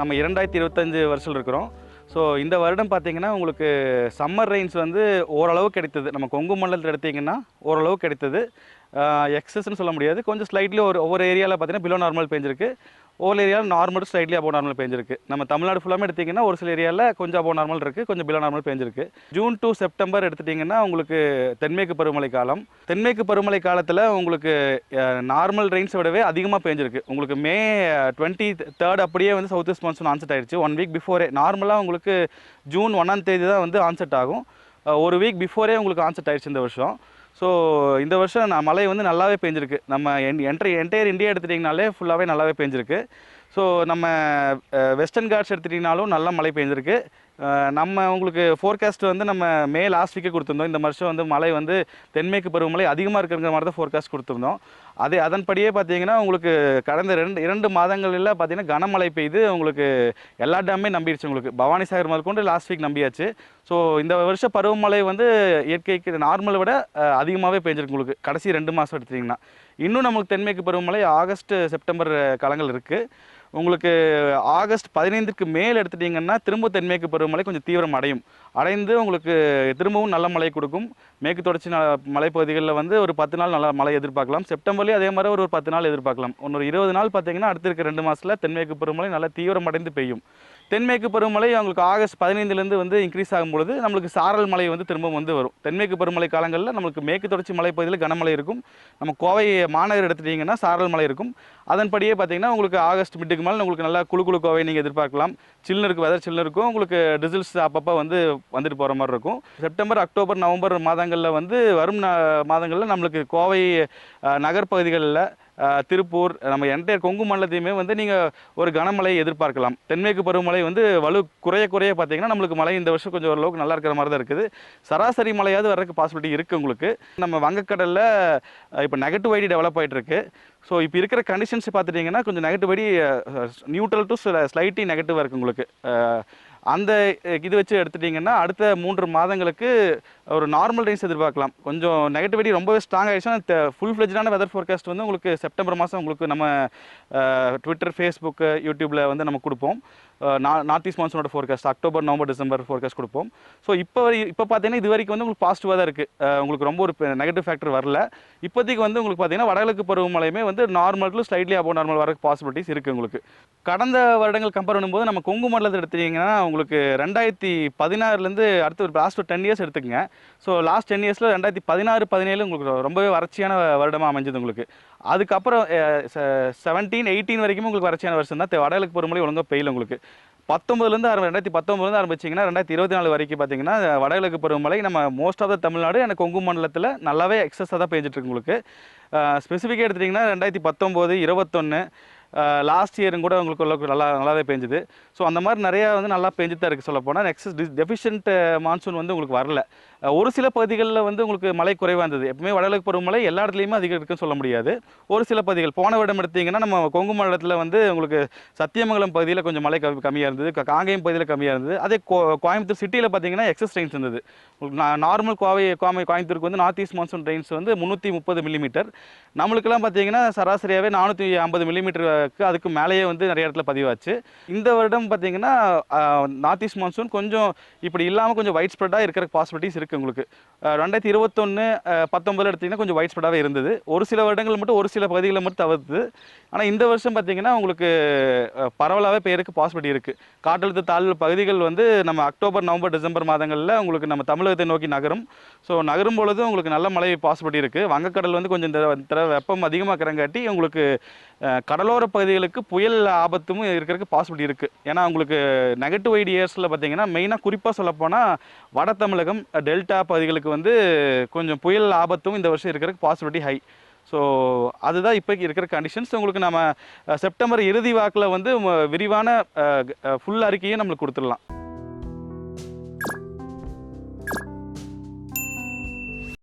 நம்ம இரண்டாயிரத்தி இருபத்தஞ்சு வருஷம் இருக்கிறோம். ஸோ இந்த வருடம் பார்த்தீங்கன்னா உங்களுக்கு சம்மர் ரெயின்ஸ் வந்து ஓரளவு கிடைத்தது. நம்ம கொங்கு மண்டலத்தில் எடுத்தீங்கன்னா ஓரளவு கிடைத்தது. எக்ஸஸ்ன்னு சொல்ல முடியாது. கொஞ்சம் ஸ்லைட்லி ஒரு ஒவ்வொரு ஏரியாவில் பார்த்தீங்கன்னா பிலோ நார்மல் பெஞ்சிருக்கு. ஒவ்வொரு ஏரியாவில் நார்மல் ஸ்லைட்லி அபோ நார்மல் பேஞ்சிருக்கு. நம்ம தமிழ்நாடு ஃபுல்லாமே எடுத்திங்கன்னா ஒரு சில ஏரியாவில் கொஞ்சம் அபோ நார்மல் இருக்குது கொஞ்சம் பிலோ நார்மல் பேஞ்சிருக்கு. ஜூன் டு செப்டம்பர் எடுத்துட்டிங்கன்னா உங்களுக்கு தென்மேற்கு பருவமழை காலம். தென்மேற்கு பருவமழை காலத்தில் உங்களுக்கு நார்மல் ரெயின்ஸை விடவே அதிகமாக பேஞ்சிருக்கு. உங்களுக்கு மே டுவெண்ட்டி தேர்ட் அப்படியே வந்து சவுத் ஈஸ்ட் மான்சூன் ஆன்செட் ஆயிடுச்சு ஒன் வீக் பிஃபோரே நார்மலாக உங்களுக்கு ஜூன் ஒன்றாம் தேதி தான் வந்து ஆன்செட் ஆகும். ஒரு வீக் பிஃபோரே உங்களுக்கு ஆன்செட் ஆயிடுச்சு இந்த வருஷம். ஸோ இந்த வருஷம் நான் மழை வந்து நல்லாவே பெஞ்சிருக்கு. நம்ம என் என்ட்ரி என்டையர் இந்தியா எடுத்துட்டிங்கனாலே ஃபுல்லாகவே நல்லாவே பெஞ்சிருக்கு. ஸோ நம்ம வெஸ்டர்ன் காட்ஸ் எடுத்துட்டிங்கனாலும் நல்லா மழை பெஞ்சிருக்கு. நம்ம உங்களுக்கு ஃபோர்காஸ்ட் வந்து நம்ம மே லாஸ்ட் வீக்கே கொடுத்துருந்தோம். இந்த வருஷம் வந்து மழை வந்து தென்மேற்கு பருவமழை அதிகமாக இருக்கிற மாதிரி தான் ஃபோர்காஸ்ட் கொடுத்துருந்தோம். அதே அதன்படியே பார்த்தீங்கன்னா உங்களுக்கு கடந்த ரெண்டு இரண்டு மாதங்களில் பார்த்தீங்கன்னா கனமழை பெய்து உங்களுக்கு எல்லா டேமே நம்பிடுச்சு உங்களுக்கு. பவானி சாகர் முதற்கொண்டு லாஸ்ட் வீக் நம்பியாச்சு. ஸோ இந்த வருஷம் பருவமழை வந்து இயற்கைக்கு நார்மலை விட அதிகமாகவே பெஞ்சிருக்கு உங்களுக்கு. கடைசி ரெண்டு மாதம் எடுத்திங்கன்னா இன்னும் நமக்கு தென்மேற்கு பருவமழை ஆகஸ்ட் செப்டம்பர் காலங்கள் இருக்குது உங்களுக்கு ஆகஸ்ட் பதினைந்துக்கு மேல் எடுத்துட்டிங்கன்னா திரும்ப தென்மேற்கு பருவமழை கொஞ்சம் தீவிரம் அடையும். அடைந்து உங்களுக்கு திரும்பவும் நல்ல மழை கொடுக்கும். மேற்கு தொடர்ச்சி மலைப்பகுதிகளில் வந்து ஒரு பத்து நாள் நல்ல மழை எதிர்பார்க்கலாம். செப்டம்பர்லேயும் அதே மாதிரி ஒரு பத்து நாள் எதிர்பார்க்கலாம். இன்னொரு இருபது நாள் பார்த்தீங்கன்னா அடுத்திருக்க ரெண்டு மாதத்தில் தென்மேற்கு பருவமழை நல்லா தீவிரம் அடைந்து பெய்யும். தென்மேற்கு பருவமழை அவங்களுக்கு ஆகஸ்ட் பதினைந்துலேருந்து வந்து இன்க்ரீஸ் ஆகும் பொழுது நம்மளுக்கு சாரல் மழை வந்து திரும்ப வந்து வரும். தென்மேற்கு பருவமழை காலங்களில் நம்மளுக்கு மேற்கு தொடர்ச்சி மலைப்பகுதியில் கனமழை இருக்கும். நம்ம கோவை மாநகர் எடுத்துட்டிங்கன்னா சாரல் மழை இருக்கும். அதன்படியே பார்த்தீங்கன்னா உங்களுக்கு ஆகஸ்ட் மிட்டுக்கு நார்மல் உங்களுக்கு நல்லா குழு குழு கோவை நீங்கள் எதிர்பார்க்கலாம். சில்லுன்னு இருக்கும் வெதர் சில்லுன்னு இருக்கும் உங்களுக்கு டிசில்ஸ் அப்பப்போ வந்து வந்துட்டு போகிற மாதிரி இருக்கும். செப்டம்பர் அக்டோபர் நவம்பர் மாதங்களில் வந்து வரும் மாதங்களில் நம்மளுக்கு கோவை அஹ், நகர்ப்பகுதிகளில் திருப்பூர் நம்ம என்டையர் கொங்கு மண்டலத்தையுமே வந்து நீங்கள் ஒரு கனமழையை எதிர்பார்க்கலாம். தென்மேற்கு பருவமழை வந்து வலு குறைய குறைய பார்த்தீங்கன்னா நம்மளுக்கு மழை இந்த வருஷம் கொஞ்சம் ஓரளவுக்கு நல்லா இருக்கிற மாதிரி தான் இருக்குது. சராசரி மழையாவது வர்றதுக்கு பாசிபிலிட்டி இருக்குது உங்களுக்கு. நம்ம வங்கக்கடலில் இப்போ நெகட்டிவ் ஐடி டெவலப் ஆகிட்டு இருக்கு. ஸோ இப்போ இருக்கிற கண்டிஷன்ஸ் பார்த்துட்டிங்கன்னா கொஞ்சம் negative ID neutral to slightly நெகட்டிவாக இருக்குது உங்களுக்கு. அந்த இது வச்சு எடுத்துட்டிங்கன்னா அடுத்த மூன்று மாதங்களுக்கு ஒரு நார்மல் ரேஞ்ச் எதிர்பார்க்கலாம். கொஞ்சம் நெகட்டிவிட்டி ரொம்பவே ஸ்ட்ராங் ஆகிடுச்சுன்னா ஃபுல் ஃப்ளெஜான வெதர் ஃபோர்காஸ்ட் வந்து உங்களுக்கு செப்டம்பர் மாதம் உங்களுக்கு நம்ம ட்விட்டர் ஃபேஸ்புக்கு யூடியூப்பில் வந்து நம்ம கொடுப்போம். North east மான்சூனோட forecast October November December forecast கொடுப்போம். ஸோ இப்போ வரை இப்போ பார்த்தீங்கன்னா இது வரைக்கும் வந்து உங்களுக்கு பாசிட்டிவாக தான் இருக்குது உங்களுக்கு ரொம்ப ஒரு நெகட்டிவ் ஃபேக்டர் வரல. இப்போதைக்கு வந்து உங்களுக்கு பார்த்தீங்கன்னா வடகிழக்கு பருவமழையுமே வந்து normal to slightly above normal வரக்கு பாசிபிலிட்டிஸ் இருக்குது உங்களுக்கு. கடந்த வருடங்கள் கம்பேர் பண்ணும்போது நம்ம கொங்கு மண்டலத்தை எடுத்தீங்கன்னா உங்களுக்கு ரெண்டாயிரத்தி பதினாறுலேருந்து அடுத்து ஒரு லாஸ்ட் ஒரு டென் இயர்ஸ் எடுத்துக்கங்க. ஸோ லாஸ்ட் டென் இயர்ஸில் ரெண்டாயிரத்தி பதினாறு பதினேழு உங்களுக்கு ரொம்பவே வறட்சியான வருடமாக அமைஞ்சது உங்களுக்கு. அதுக்கப்புறம் செவன்டீன் எயிட்டீன் வரைக்கும் உங்களுக்கு வறட்சியான வருஷம் தான். வடகிழக்கு பொறுமலை ஒழுங்காக பெய்யல உங்களுக்கு. பத்தொம்பதுலேருந்து ஆரம்பி ரெண்டாயிரத்தி பத்தொம்பதுலேருந்து ஆரம்பிச்சிங்கன்னா ரெண்டாயிரத்தி இருபத்தி நாலு வரைக்கும் பார்த்தீங்கன்னா வடகிழக்கு பருவமழை நம்ம மோஸ்ட் ஆஃப் த தமிழ்நாடு எனக்கு கொங்கு மண்டலத்தில் நல்லாவே எக்ஸஸாக தான் பெஞ்சிட்ருக்கு உங்களுக்கு. ஸ்பெசிஃபிக்காக எடுத்துட்டிங்கன்னா ரெண்டாயிரத்தி பத்தொம்போது இருபத்தொன்று லாஸ்ட் இயரும் கூட உங்களுக்கு ஓரளவுக்கு நல்லா நல்லாவே பெஞ்சுது. ஸோ அந்த மாதிரி நிறையா வந்து நல்லா பெஞ்சு தான் இருக்குது சொல்லப்போனால் நெக்ஸ்ட் எக்ஸஸ் டெஃபிஷியன்ட் மான்சூன் வந்து உங்களுக்கு வரல. ஒரு சில பகுதிகளில் வந்து உங்களுக்கு மழை குறைவாக இருந்தது. எப்பவுமே வடகிழக்கு பருவமழை எல்லா இடத்துலையுமே அதிகம் இருக்குன்னு சொல்ல முடியாது. ஒரு சில பகுதிகள் போன வருடம் எடுத்திங்கன்னா நம்ம கொங்கு மாநிலத்தில் வந்து உங்களுக்கு சத்தியமங்கலம் பகுதியில் கொஞ்சம் மழை கம்மி கம்மியாக இருந்தது. காங்கேயம் பகுதியில் கம்மியாக இருந்தது. அதே கோ கோயம்புத்தூர் சிட்டியில் பார்த்தீங்கன்னா எக்ஸஸ் ரெயின்ஸ் இருந்தது. நான் நார்மல் கோவை கோமை கோயம்புத்தூருக்கு வந்து நார்த் ஈஸ்ட் மான்சூன் ரெயின்ஸ் வந்து முந்நூற்றி முப்பது மில்லிமீட்டர் நம்மளுக்கெல்லாம் பார்த்தீங்கன்னா சராசரியாகவே நானூற்றி ஐம்பது இருக்கு. அதுக்கு மேலேயே வந்து நிறைய இடத்துல பதிவாச்சு. இந்த வருடம் பார்த்தீங்கன்னா நார்த் ஈஸ்ட் மான்சூன் கொஞ்சம் இப்படி இல்லாமல் கொஞ்சம் ஒயிட் ஸ்ப்ரெட்டாக இருக்கிற பாசிபிலிட்டிஸ் இருக்குது உங்களுக்கு ரெண்டாயிரத்தி இருபத்தொன்று பத்தொம்பதில் எடுத்திங்கன்னா கொஞ்சம் ஒயிட் ஸ்ப்ரெடாகவே இருந்தது. ஒரு சில வருடங்கள் மட்டும் ஒரு சில பகுதிகளில் மட்டும் தவிர்த்து ஆனால் இந்த வருஷம் பார்த்தீங்கன்னா உங்களுக்கு பரவலாகவே பெயருக்கு பாசிபிலிட்டி இருக்குது காற்றழுத்த தாழ்வு பகுதிகள் வந்து நம்ம அக்டோபர் நவம்பர் டிசம்பர் மாதங்களில் உங்களுக்கு நம்ம தமிழகத்தை நோக்கி நகரும். ஸோ நகரும் பொழுது உங்களுக்கு நல்ல மழை பாசிபிலிட்டி இருக்குது வங்கக்கடல் வந்து கொஞ்சம் இந்த தடவை வெப்பம் அதிகமாக இருக்கிறங்காட்டி உங்களுக்கு கடலோர பகுதிகளுக்கு புயல் ஆபத்தும் இருக்கிறதுக்கு பாசிபிலிட்டி இருக்குது ஏன்னா உங்களுக்கு நெகட்டிவ் ஐடி இயர்ஸில் பார்த்தீங்கன்னா மெயினாக குறிப்பாக சொல்லப்போனால் வட தமிழகம் டெல்டா பகுதிகளுக்கு வந்து கொஞ்சம் புயல் ஆபத்தும் இந்த வருஷம் இருக்கிறதுக்கு பாசிபிலிட்டி ஹை ஸோ அதுதான் இப்போக்கி இருக்கிற கண்டிஷன்ஸ் உங்களுக்கு நம்ம செப்டம்பர் இறுதி வாக்கில் வந்து விரிவான ஃபுல் அறிக்கையை நம்மளுக்கு கொடுத்துடலாம்.